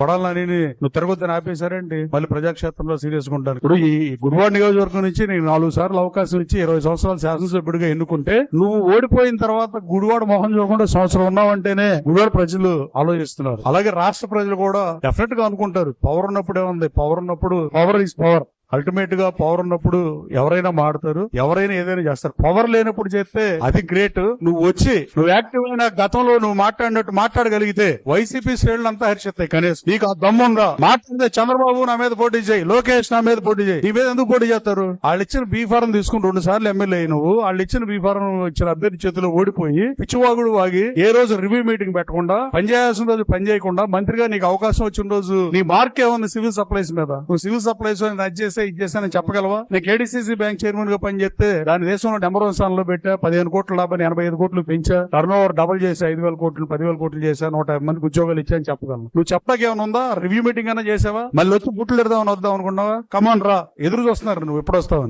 కొడాలని నువ్వు తిరగొద్దని ఆపేశారేంటి? మళ్ళీ ప్రజాక్షేత్రంలో సీరియస్గా ఉంటాను ఇప్పుడు ఈ గుడివాడ నియోజకవర్గం నుంచి నీకు నాలుగు సార్లు అవకాశం ఇచ్చి ఇరవై సంవత్సరాలు శాసనసభ్యుడిగా ఎన్నుకుంటే నువ్వు ఓడిపోయిన తర్వాత గుడివాడ మొహం చూడకుండా సంవత్సరం ఉన్నావంటేనే గుడివాడ ప్రజలు ఆలోచిస్తున్నారు. అలాగే రాష్ట్ర ప్రజలు కూడా డెఫినెట్గా అనుకుంటారు. పవర్ ఉన్నప్పుడే ఉంది. పవర్ ఉన్నప్పుడు పవర్ ఈస్ పవర్ అల్టిమేట్గా పవర్ ఉన్నప్పుడు ఎవరైనా మాడతారు ఎవరైనా ఏదైనా చేస్తారు. పవర్ లేనప్పుడు చేస్తే అది గ్రేట్ నువ్వు వచ్చి నువ్వు యాక్టివ్ అయిన గతంలో నువ్వు మాట్లాడినట్టు మాట్లాడగలిగితే వైసీపీ శ్రేణులు అంతా హర్షిస్తాయి కనీసం. నీకు ఆ దమ్ముందా? మాట్లాడితే చంద్రబాబు నా మీద పోటీ చేయి లోకేష్ నా మీద పోటీ చేయి. నీ మీద ఎందుకు పోటీ చేస్తారు? వాళ్ళు ఇచ్చిన బీ ఫారం తీసుకుని రెండు సార్లు ఎమ్మెల్యే నువ్వు వాళ్ళు ఇచ్చిన బీ ఫారం ఇచ్చిన అభ్యర్థి చేతిలో ఓడిపోయి పిచ్చివాగుడు వాగి ఏ రోజు రివ్యూ మీటింగ్ పెట్టకుండా పనిచేయాల్సిన రోజు పని చేయకుండా మంత్రిగా నీకు అవకాశం వచ్చిన రోజు నీ మార్క్ ఏముంది? సివిల్ సప్లైస్ మీద. నువ్వు సివిల్ సప్లైస్ అని నచ్చేసి చేస్తే ఇది చెప్పగలవా? నేను కేడీసీసీ బ్యాంక్ చైర్మన్గా పనిచేస్తే దాని దేశంలో నెంబర్ వన్ స్థానంలో పెట్టా పదిహేను కోట్ల లాభాన్ని ఎనభై ఐదు కోట్లు పెంచా టర్న్ ఓవర్ డబుల్ చేసి ఐదు వేల కోట్లు పదివేల కోట్లు చేశా నూట యాభై మందికి ఉద్యోగాలు ఇచ్చా అని చెప్పగలను. నువ్వు చెప్పడానికి ఏమైనా ఉందా? రివ్యూ మీటింగ్ అయినా చేసావా మళ్ళీ వచ్చి బుట్లు ఎడదామని వద్దాం అనుకున్నావా? కమాన్ రా. ఎదురు చూస్తున్నారు నువ్వు ఎప్పుడు వస్తావని.